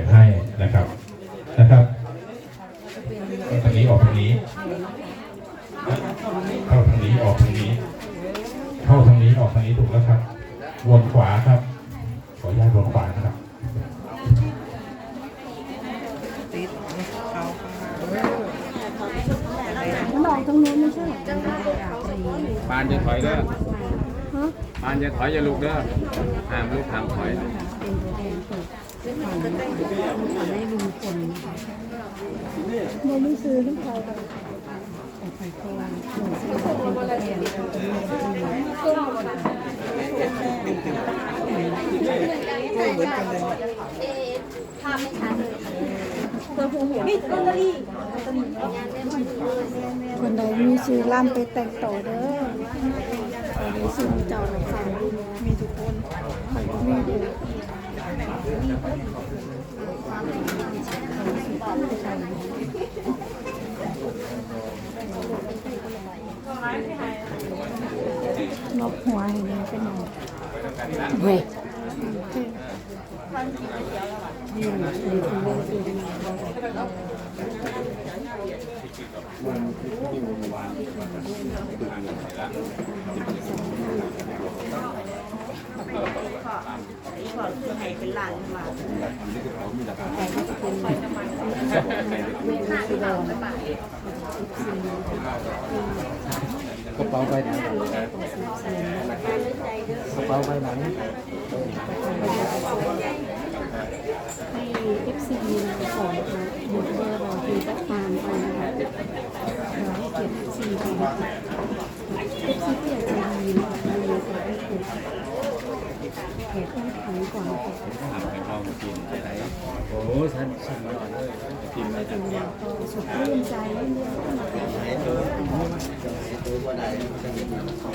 นให้นะครับนะครับทางนี้ออกทางนี้เข้าทางนี้ออกทางนี้ เข้าทางนี้ออกทางนี้ถูกแล้วครับวนขวาครับ ขออนุญาตวนขวานะครับมองตรงนู้นไม่ใช่เหรอปานจะถอยเด้อปานจะถอยจะลุกเด้อห้ามลุกห้ามถอย ให้ลุงพลนะคะเราไม่ซื้อให้เขาแต่ไปก่อนหนูซื้อเป็นตัวแทนของลุงพลภาพไม่ชัดเลยนี่ลอตเตอรี่คนใดมีซื้อล่ำไปแต่งต่อเด้อคนใดซื้อเจ้าหลักสามมีทุกคนมีดูนกหัวเห็นไหมเป็นหนเว้ยนี่นี่คือเรื่องจริง ขอคือให้เป็นหลา นมากระเป๋าใบไหน เราไปไหนให้เอฟซีนะคะขอนะคะหมดเบอร์รอทีก็ตามไปนะคะร้อยเจ็ดสี่ไปนะคะเอฟซีก็อยากจะดีนะคะมีแต่ไม่ถูก เหตุต้องถามก่อนนะคะถามไปลองกินไปไหนโอ้ฉันฉันนอนเลยกินมาจจากนเราก็สุดรื่นใจเรื่อยๆก็มามีแต่หนังไม่ได้รอ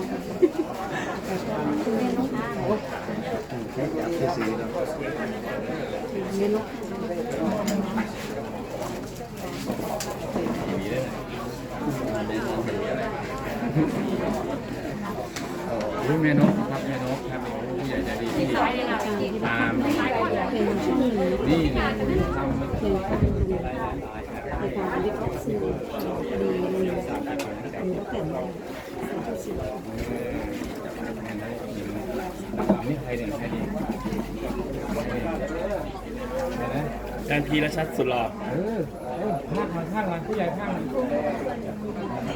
นะคะแต่ก็คุณแม่นกแม่นกรู้เมนกครับเมนกครับผู้ใหญ่ใจดีที่ตามเป็นชื่อหนึ่ งนี่นะทำคือการดูในการเรียกวัคซีนดีเลยอันนี้ก็เป็นสิ่งที่สิ่งนี่ใครเนี่ยใครดีอาจารย์พีรชัดสุดหล่อเออภาคมาภาคมาผู้ใหญ่ภาคมา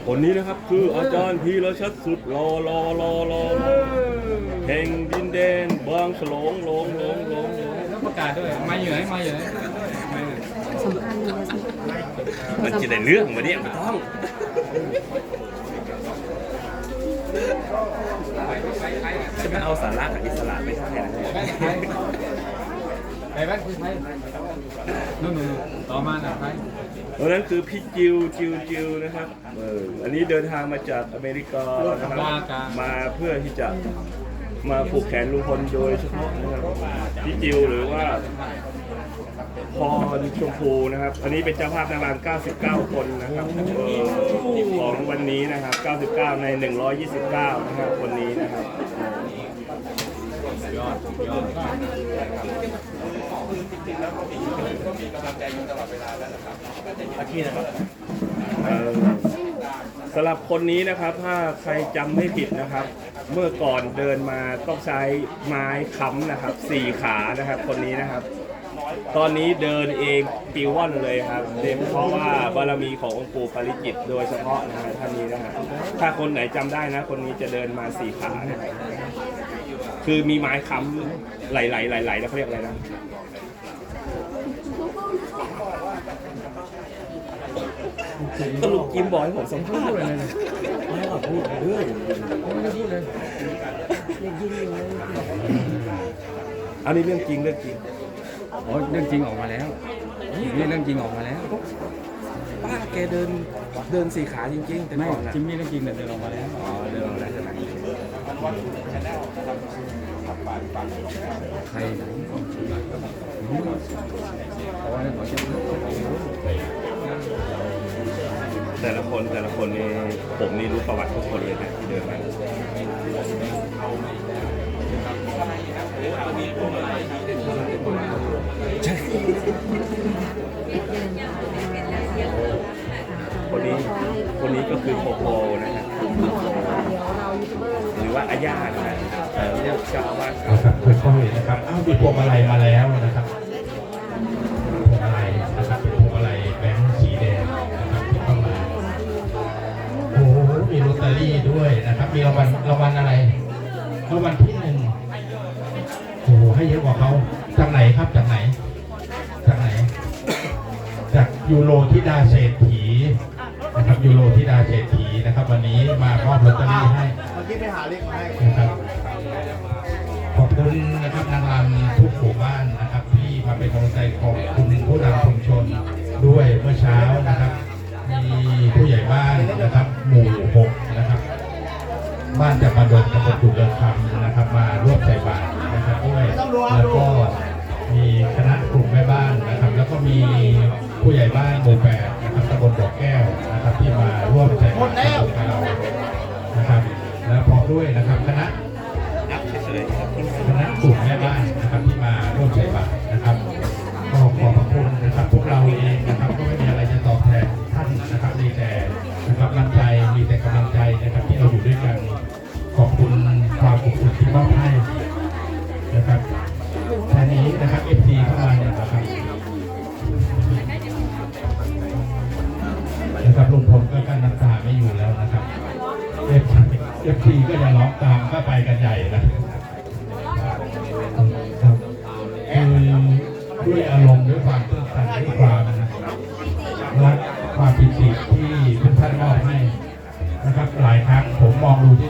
คนนี้นะครับคืออาจารย์พีรชัดสุดหล่อหล่อหล่อหล่อแห่งดินแดนบางฉลงหลงหลงหลงหลงต้องประกาศด้วยมาอยู่ไหนมาอยู่ไหนมาอยู่ไหนสำคัญเลยมันจะได้เรื่องมาเนี่ยไม่ต้องจะไม่เอาสาระกับอิสระไม่ได้นะ บ้านคุณไทยนู่นนู่นต่อมาหน่ะไทยเพราะนั้นคือพี่จิวจิวจิวนะครับเอออันนี้เดินทางมาจากอเมริกานะครับมาเพื่อที่จะมาผูกแขนลุงพลโดยเฉพาะนะครับพี่จิวหรือว่าพรชมพูนะครับ อันนี้เป็นเจ้าภาพนางรำ99 คนนะครับออของวันนี้นะครับ 99 ใน 129 นะครับ วันนี้นะครับยอดยอด เอ่อสำหรับคนนี้นะครับถ้าใครจำไม่ผิดนะครับ เมื่อก่อนเดินมาต้องใช้ไม้ค้ำนะครับสี่ขานะครับ คนนี้นะครับ ตอนนี้เดินเองปิวว่อนเลยครับเป็นเพราะว่าบารมีขององค์ปู่ปาริจิตโดยเฉพาะนะฮะท่านนี้นะฮะถ้าคนไหนจำได้นะ คนนี้จะเดินมาสี่ขานะครับคือมีไม้ค้ำไหลๆไหลๆแล้วเขาเรียกอะไรนะ สรุปกิมบอกให้ผมสัมภาษณ์เลยนะไม่ขอพูดเรื่องไม่ได้พูดเลยอันนี้เรื่องจริงเรื่องจริงโอ้เรื่องจริงออกมาแล้วนี่เรื่องจริงออกมาแล้ว ป้าแกเดินเดินสี่ขาจริงๆแต่ไม่ก่อนนะจิมมี่เรื่องจริงแต่เดินออกมาแล้วอ๋อเดินอะไรใช่ไหมใครไหนเพราะว่าเขาจะ แต่ละคนแต่ละคนนี่ผมนี่รู้ประวัติทุกคนเลยนะเดินมาใช่คนนี้คนนี้ก็คือโคโคนะครับหรือว่าอาญานะฮะเรียกชจ้าอาวาสครับข้อยๆนะครับ อ้าวมีพวงมาลัยมาแล้วนะครับ มีรางวัลรางวัลอะไรรางวัลที่หนึ่งโอ้โหให้เยอะกว่าเขาจากไหนครับจากไหน จากไหน จากยูโรธิดาเศรษฐีนะครับยูโรธิดาเศรษฐีนะครับ วันนี้มามอบลอตเตอรี่ให้เมื่อกี้ไปหาเลขมาให้นะครับขอบคุณนะครับนางรำทุกหมู่บ้านนะครับ ที่มาเป็นกำลังใจของคุณผู้นำชุมชนด้วยเมื่อเช้านะครับ มีผู้ใหญ่บ้านนะครับ หมู่ ด้วยอารมณ์ด้วยความตื้นตันด้วยความรักความปิติที่ทุกท่านมอบให้นะครับหลายครั้งผมมองดูเ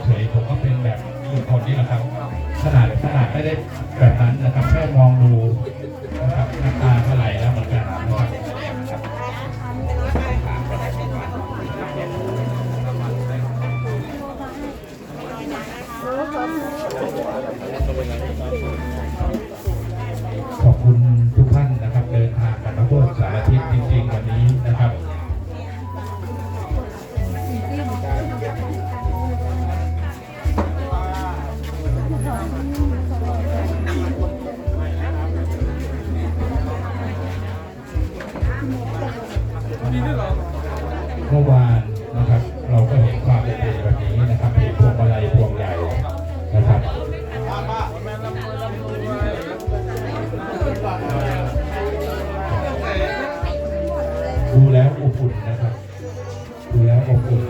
อุ่นนะครับดูแล้วอบอุ่น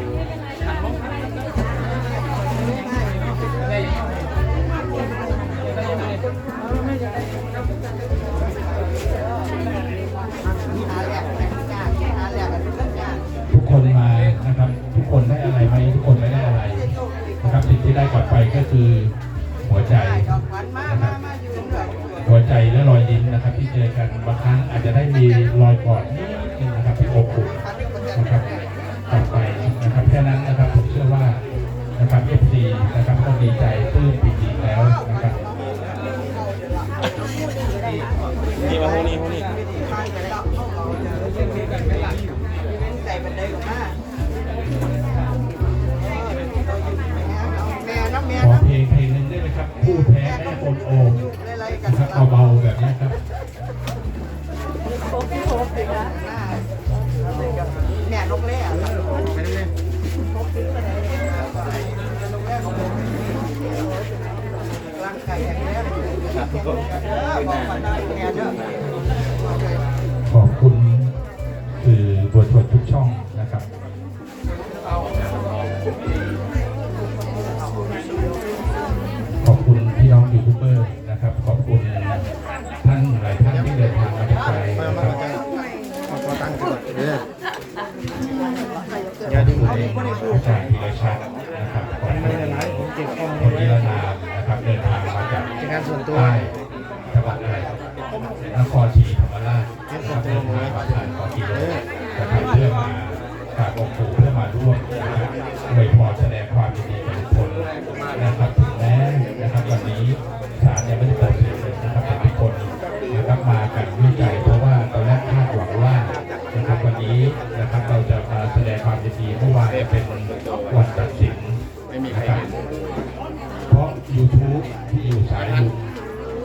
ทุกคนมานะครับ ทุกคนได้อะไรไหมทุกคนไม่ได้อะไรนะครับสิ่งที่ได้กลับไปก็คือหัวใจนมามามาอยู่เหนือหัวใจและรอยยิ้มนะครับ ที่เจอกันบางครั้งอาจจะได้มีรอยกอดนิดนึงนะครับที่อบอุ่น นะครับแค่นั้นนะครับผมเชื่อว่านะครับเอฟซีนะครับก็ดีใจปลื้มปิติแล้วนะครับนี่มาห้องนี้ห้องนี้ใจเป็นได้หรือมาแม่น้ำแม่ขอน้ำเพลงเพลงหนึงได้ไหมครับ ผู้แพ้แม่โอนโอมอะไรๆกันนะครับเบาๆแบบนี้ครับ เนะครับถึงแม้นะครับวันนี้ศาลยังไม่ได้ตัดสินนะครับทุกคนนะครับมากันด้วยใจเพราะว่าตอนแรกคาดหวังว่านะครับวันนี้นะครับเราจะมาแสดงความยินดีเมื่อวานเป็นวันตัดสินไม่มีใครับเพราะ YouTube ที่อยู่สายยู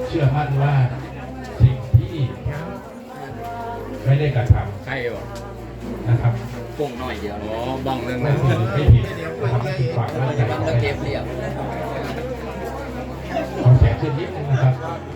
เชื่อมั่นว่าสิ่งที่ไม่ได้กระทำใช่หรอนะครับปุ่งหน่อยเดียวอ๋อบ้องเรื่องนั้นไม่ผิดนะครับผิดฝังแร่างก็ยของเรา ขึ้นนิดนึงนะครับ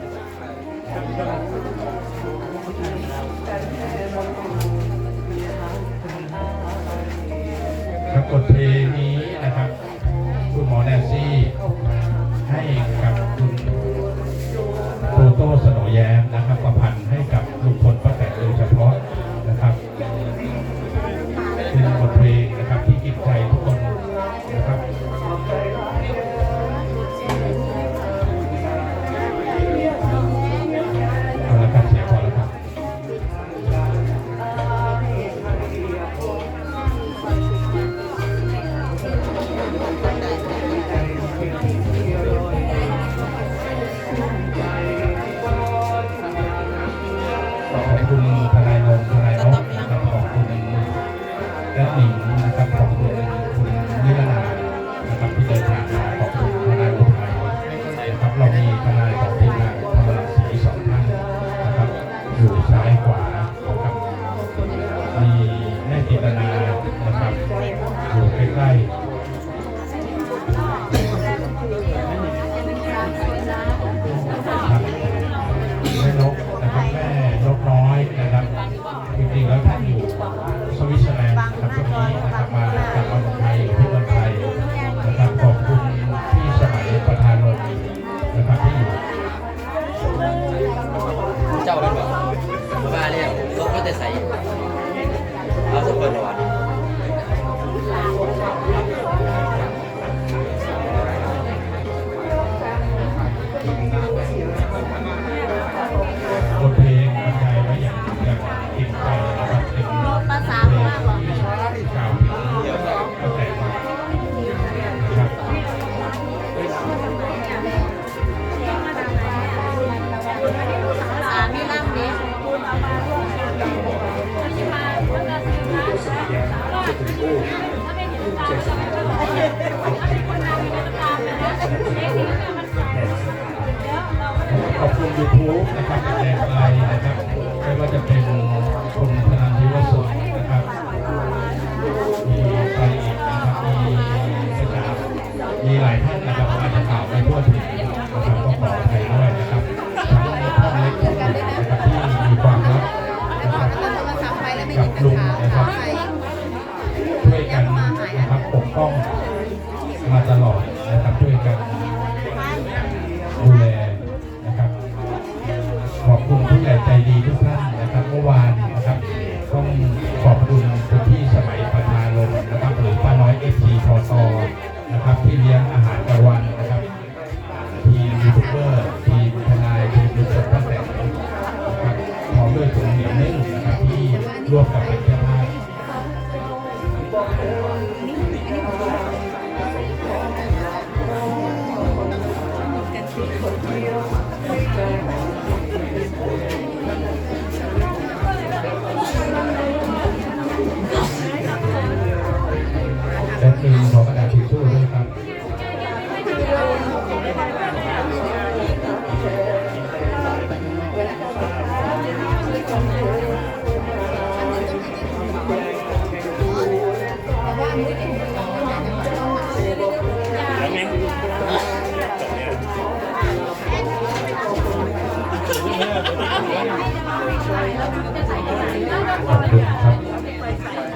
ขอบคุณครับ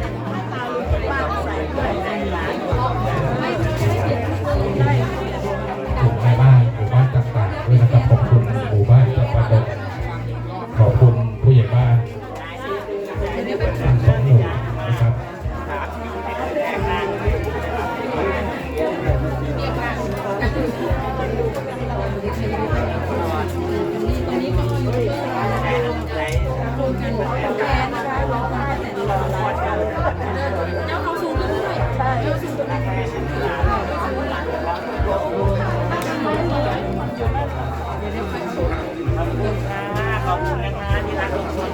แล้วเขาซูมด้วยด้วยเขาซูมตัวนี้ขอบคุณนะคะที่รักทุกคน